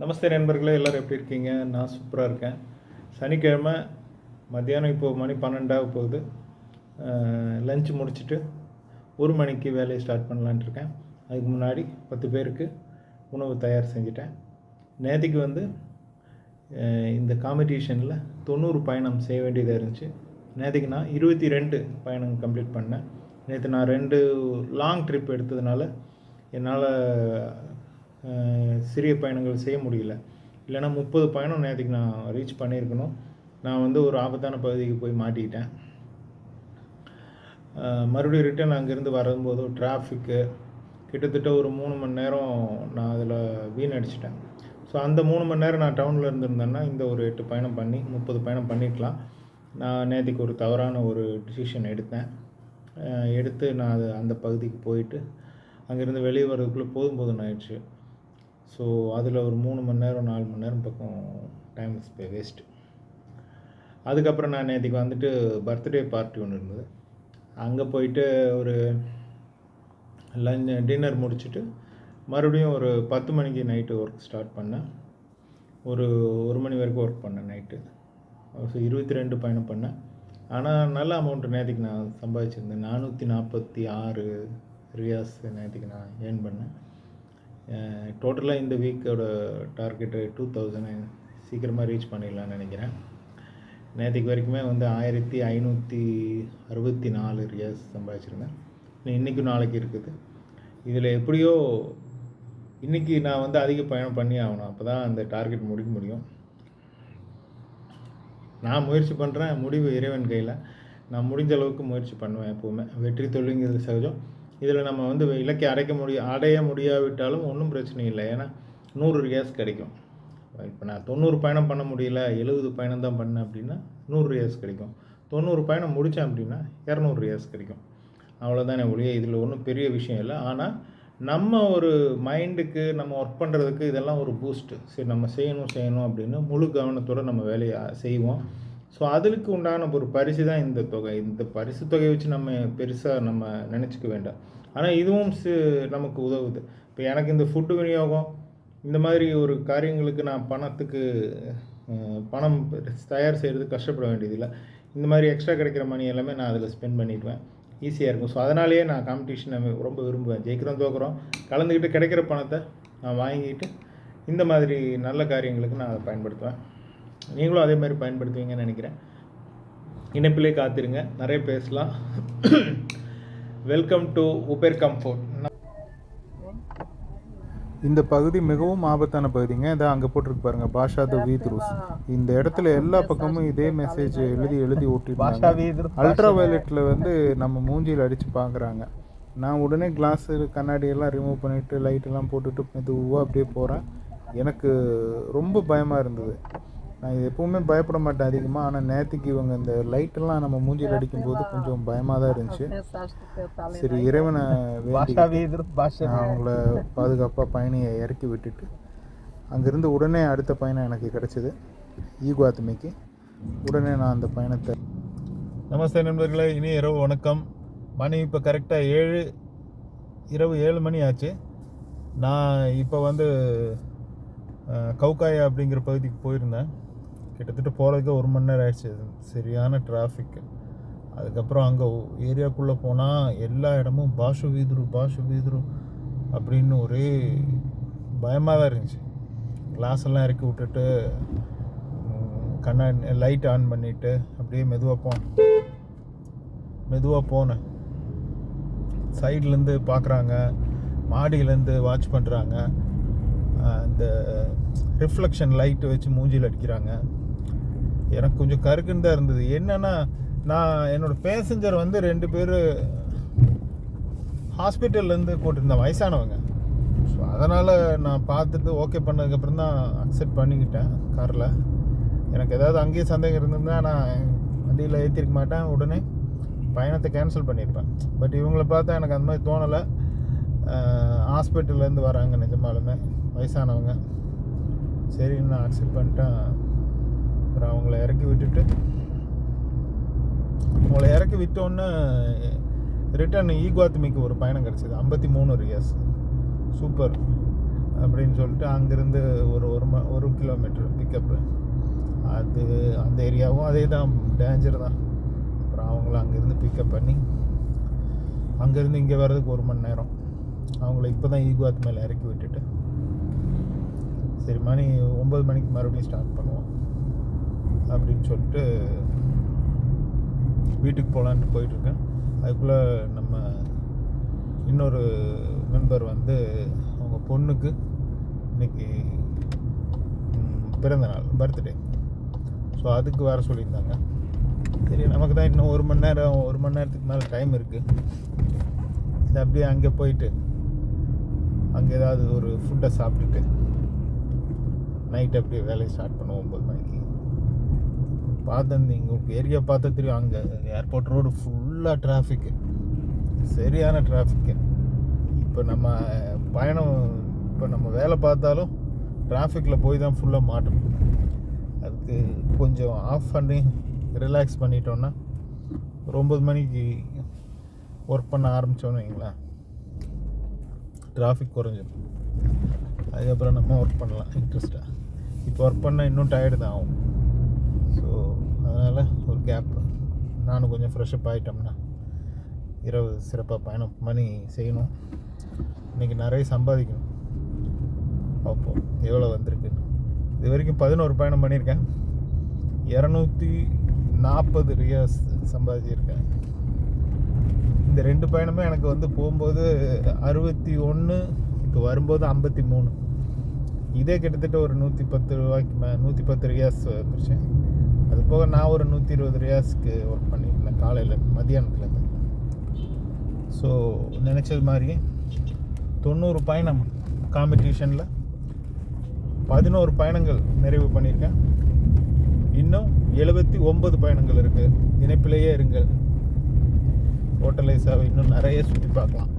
நமஸ்தே நண்பர்களே எல்லோரும் எப்படி இருக்கீங்க? நான் சூப்பராக இருக்கேன். சனிக்கிழமை மத்தியானம் இப்போது மணி பன்னெண்டாக போகுது. லஞ்ச் முடிச்சுட்டு ஒரு மணிக்கு வேலையை ஸ்டார்ட் பண்ணலான்ட்டு இருக்கேன். அதுக்கு முன்னாடி பத்து பேருக்கு உணவு தயார் செஞ்சுட்டேன். நேற்றுக்கு வந்து இந்த காம்படிஷனில் தொண்ணூறு பயணம் செய்ய வேண்டியதாக இருந்துச்சு. நேற்றுக்கு நான் இருபத்தி ரெண்டு பயணம் கம்ப்ளீட் பண்ணேன். நேற்று நான் ரெண்டு லாங் ட்ரிப் எடுத்ததுனால என்னால் சிறிய பயணங்கள் செய்ய முடியல. இல்லைன்னா முப்பது பயணம் நேற்றுக்கு நான் ரீச் பண்ணியிருக்கணும். நான் வந்து ஒரு ஆபத்தான பகுதிக்கு போய் மாட்டிக்கிட்டேன். மறுபடியும் ரிட்டர்ன் அங்கேருந்து வரும்போது டிராஃபிக்கு கிட்டத்தட்ட ஒரு மூணு மணி நேரம் நான் அதில் வீணடிச்சிட்டேன். ஸோ அந்த மூணு மணி நேரம் நான் டவுனில் இருந்திருந்தேன்னா இந்த ஒரு எட்டு பயணம் பண்ணி முப்பது பயணம் பண்ணிக்கலாம் நான் நேற்றுக்கு ஒரு தவறான ஒரு டிசிஷன் எடுத்தேன். எடுத்து நான் அது அந்த பகுதிக்கு போயிட்டு அங்கேருந்து வெளியே வர்றதுக்குள்ளே போதும் போதும் ஆயிடுச்சு. ஸோ அதில் ஒரு மூணு மணி நேரம் நாலு மணி நேரம் பக்கம் டைம் வேஸ்ட்டு அதுக்கப்புறம் நான் நேற்றுக்கு வந்துட்டு பர்த்டே பார்ட்டி ஒன்று இருந்தது. அங்கே போயிட்டு ஒரு லஞ்ச் டின்னர் முடிச்சுட்டு மறுபடியும் ஒரு பத்து மணிக்கு நைட்டு ஒர்க் ஸ்டார்ட் பண்ணேன். ஒரு ஒரு மணி வரைக்கும் ஒர்க் பண்ணேன் நைட்டு ஸோ இருபத்தி ரெண்டு பயணம் பண்ணேன். ஆனால் நல்ல அமௌண்ட்டு நேற்றுக்கு நான் சம்பாதிச்சிருந்தேன். நானூற்றி நாற்பத்தி ஆறு ரியாஸ் நேற்றுக்கு நான் ஏர்ன் பண்ணேன். டோட்டலாக இந்த வீக்கோட டார்கெட்டு டூ தௌசண்ட் சீக்கிரமாக ரீச் பண்ணிடலான்னு நினைக்கிறேன். நேற்றுக்கு வரைக்குமே வந்து ஆயிரத்தி ஐநூற்றி அறுபத்தி நாலு ரியாஸ் சம்பாதிச்சிருந்தேன். இன்றைக்கும் நாளைக்கு இருக்குது. இதில் எப்படியோ இன்றைக்கி நான் வந்து அதிக பயணம் பண்ணி ஆகணும். அப்போ தான் அந்த டார்கெட் முடிக்க முடியும். நான் முயற்சி பண்ணுறேன் முடிவு இறைவன் கையில். நான் முடிஞ்ச அளவுக்கு முயற்சி பண்ணுவேன் எப்போவுமே. வெற்றி தொழிலுங்கிறது சகஜம். இதில் நம்ம வந்து இலக்கை அடைக்க முடிய அடைய முடியாவிட்டாலும் ஒன்றும் பிரச்சனை இல்லை. ஏன்னா நூறு ரியாஸ் கிடைக்கும். இப்போ நான் தொண்ணூறு பயணம் பண்ண முடியல எழுபது பயணம் தான் பண்ணேன் அப்படின்னா நூறு ரியாஸ் கிடைக்கும். தொண்ணூறு பயணம் முடித்தேன் அப்படின்னா இரநூறு ரியாஸ் கிடைக்கும். அவ்வளோதானே ஒழிய இதில் ஒன்றும் பெரிய விஷயம் இல்லை. ஆனால் நம்ம ஒரு மைண்டுக்கு நம்ம ஒர்க் பண்ணுறதுக்கு இதெல்லாம் ஒரு பூஸ்ட்டு சரி நம்ம செய்யணும் செய்யணும் அப்படின்னு முழு கவனத்தோடு நம்ம வேலையை செய்வோம். ஸோ அதுக்கு உண்டான ஒரு பரிசு தான் இந்த தொகை. இந்த பரிசு தொகையை வச்சு நம்ம பெருசாக நம்ம நினச்சிக்க வேண்டாம். ஆனால் இதுவும் நமக்கு உதவுது. இப்போ எனக்கு இந்த ஃபுட்டு விநியோகம் இந்த மாதிரி ஒரு காரியங்களுக்கு நான் பணத்துக்கு பணம் தயார் செய்கிறதுக்கு கஷ்டப்பட வேண்டியதில்லை. இந்த மாதிரி எக்ஸ்ட்ரா கிடைக்கிற மணி எல்லாமே நான் அதில் ஸ்பெண்ட் பண்ணிடுவேன். ஈஸியாக இருக்கும். ஸோ அதனாலேயே நான் காம்படிஷனை ரொம்ப விரும்புவேன். ஜெயிக்கிறோம் தோக்குறோம். கலந்துக்கிட்டு கிடைக்கிற பணத்தை நான் வாங்கிட்டு இந்த மாதிரி நல்ல காரியங்களுக்கு நான் அதை பயன்படுத்துவேன். நீங்களும் அதே மாதிரி பயன்படுத்துவீங்கன்னு நினைக்கிறேன். இணைப்பிலே காத்திருங்க. நிறைய பேசலாம். வெல்கம் டு உபேர் கம்ஃபோர்ட் இந்த பகுதி மிகவும் ஆபத்தான பகுதிங்க. இதை அங்கே போட்டிருக்கு பாருங்க. பாஷா த வீத் ரூஸ். இந்த இடத்துல எல்லா பக்கமும் இதே மெசேஜ் எழுதி எழுதி ஓட்டிருந்தாங்க. அல்ட்ரா வயலட்டில் வந்து நம்ம மூஞ்சியில் அடித்து பார்க்குறாங்க நான் உடனே கிளாஸ் கண்ணாடி எல்லாம் ரிமூவ் பண்ணிவிட்டு லைட்டெல்லாம் போட்டுட்டு மெதுவாக அப்படியே போகிறேன் எனக்கு ரொம்ப பயமாக இருந்தது. நான் இது எப்பவுமே பயப்பட மாட்டேன் அதிகமாக ஆனால் நேற்றுக்கு இவங்க இந்த லைட்டெல்லாம் நம்ம மூஞ்சியில் அடிக்கும்போது கொஞ்சம் பயமாக தான் இருந்துச்சு. சரி இறைவனை அவங்கள பாதுகாப்பாக பயணியை இறக்கி விட்டுட்டு அங்கேருந்து உடனே அடுத்த பயணம் எனக்கு கிடச்சிது. ஈகுவாத்துமைக்கு உடனே நான் அந்த பயணத்தை நமஸ்தே நண்பர்களே இனி இரவு வணக்கம். மணி இப்போ கரெக்டாக ஏழு இரவு ஏழு மணி ஆச்சு. நான் இப்போ வந்து அஹ், கவுக்காயா அப்படிங்கிற பகுதிக்கு போயிருந்தேன். கிட்டத்தட்ட போகிறதுக்கே ஒரு மணி நேரம் ஆயிடுச்சு. சரியான டிராஃபிக்கு அதுக்கப்புறம் அங்கே ஏரியாக்குள்ளே போனால் எல்லா இடமும் பாஷு வீதுரு பாஷு வீதுரு அப்படின்னு ஒரே பயமாக தான் இருந்துச்சு. கிளாஸ் எல்லாம் இறக்கி விட்டுட்டு ம், கண்ணாடி லைட் ஆன் பண்ணிவிட்டு அப்படியே மெதுவாக போனேன். மெதுவாக போனேன். சைட்லேருந்து பார்க்குறாங்க மாடியிலேருந்து வாட்ச் பண்ணுறாங்க அந்த ரிஃப்ளெக்ஷன் லைட்டு வச்சு மூஞ்சியில் அடிக்கிறாங்க. எனக்கு கொஞ்சம் கருக்குன்னு தான் இருந்தது. என்னென்னா நான் என்னோட பேசஞ்சர் வந்து ரெண்டு பேர் ஹாஸ்பிட்டல்லேருந்து போட்டிருந்தேன் வயசானவங்க. ஸோ அதனால் நான் பார்த்துட்டு ஓகே பண்ணதுக்கப்புறம் தான் அக்செப்ட் பண்ணிக்கிட்டேன் காரில். எனக்கு ஏதாவது அங்கேயே சந்தேகம் இருந்ததுன்னா நான் வண்டியில் ஏற்றிருக்க மாட்டேன். உடனே பயணத்தை கேன்சல் பண்ணியிருப்பேன். பட் இவங்கள பார்த்தா எனக்கு அந்த மாதிரி தோணலை. ஹாஸ்பிட்டல்லேருந்து வராங்க நிஜமாலுமே. வயசானவங்க. சரி நான் அக்செப்ட் பண்ணிட்டேன். அப்புறம் அவங்கள இறக்கி விட்டுட்டு அவங்கள இறக்கி விட்டோன்னே ரிட்டர்ன் ஈகுவாத்துமிக்கு ஒரு பயணம் கிடச்சிது. ஐம்பத்தி மூணு ரியாஸ் சூப்பர் அப்படின்னு சொல்லிட்டு அங்கேருந்து ஒரு ஒரு ம ஒரு கிலோமீட்டர் பிக்கப்பு அது அந்த ஏரியாவும் அதே தான் டேஞ்சர் தான். அப்புறம் அவங்கள அங்கேருந்து பிக்கப் பண்ணி அங்கேருந்து இங்கே வர்றதுக்கு ஒரு மணி நேரம். அவங்கள இப்போ தான் ஈகுவாத் மேலே இறக்கி விட்டுட்டு. சரி மணி ஒம்பது மணிக்கு மறுபடியும் ஸ்டார்ட் பண்ணுவோம். அப்படின்னு சொல்லிட்டு வீட்டுக்கு போகலான்ட்டு போயிட்டுருக்கேன். அதுக்குள்ளே நம்ம இன்னொரு மெம்பர் வந்து அவங்க பொண்ணுக்கு இன்னைக்கு பிறந்த நாள் பர்த்டே ஸோ அதுக்கு வர சொல்லியிருந்தாங்க. சரி நமக்கு தான் இன்னும் ஒரு மணி நேரம் ஒரு மணி நேரத்துக்கு மேலே டைம் இருக்குது சரி அப்படியே அங்கே போயிட்டு அங்கே ஏதாவது ஒரு ஃபுட்டை சாப்பிட்டுட்டு நைட் அப்படியே வேலையை ஸ்டார்ட் பண்ணுவோம் ஒம்பது மணிக்கு. பார்த்தேன் உங்களுக்கு ஏரியா பார்த்தா தெரியும். அங்கே ஏர்போர்ட் ரோடு ஃபுல்லாக டிராஃபிக்கு சரியான டிராஃபிக்கு இப்போ நம்ம பயணம் இப்போ நம்ம வேலை பார்த்தாலும் டிராஃபிக்கில் போய் தான் ஃபுல்லாக மாட்டணும் அதுக்கு கொஞ்சம் ஆஃப் பண்ணி ரிலாக்ஸ் பண்ணிட்டோன்னா ஒரு ஒம்பது மணிக்கு ஒர்க் பண்ண ஆரம்பித்தோன்னு வைங்களேன். டிராஃபிக் குறைஞ்சிடும் அதுக்கப்புறம் நம்ம ஒர்க் பண்ணலாம். இன்ட்ரெஸ்ட்டாக இப்போ ஒர்க் பண்ணால் இன்னும் டயர்டு தான் ஆகும். அதனால் ஒரு கேப் நானும் கொஞ்சம் ஃப்ரெஷ்அப் ஆகிட்டோம்னா இரவு சிறப்பாக பயணம் பண்ணி செய்யணும். இன்றைக்கி நிறைய சம்பாதிக்கணும். பார்ப்போம் எவ்வளோ வந்திருக்குன்னு. இது வரைக்கும் பதினோரு பயணம் பண்ணியிருக்கேன். இரநூத்தி நாற்பது ரியாஸ் சம்பாதிச்சிருக்கேன். இந்த ரெண்டு பயணமே எனக்கு வந்து போகும்போது அறுபத்தி ஒன்று இப்போ வரும்போது ஐம்பத்தி மூணு. இதே கிட்டத்தட்ட ஒரு நூற்றி பத்து ரூபாய்க்கு மே நூற்றி பத்து ரியாஸ் வந்துருச்சு. அது போக நான் ஒரு நூற்றி இருபது ரியாஸ்க்கு ஒர்க் பண்ணியிருந்தேன் காலையில் மத்தியானத்துலேருந்து. ஸோ நினச்சது மாதிரி தொண்ணூறு பயணம் காம்படிஷனில் பதினோரு பயணங்கள் நிறைவு பண்ணியிருக்கேன். இன்னும் எழுபத்தி ஒன்பது பயணங்கள் இருக்குது இணைப்பிலேயே இருங்கள். ஹோட்டலை ஐசாவை இன்னும் நிறைய சுற்றி பார்க்கலாம்.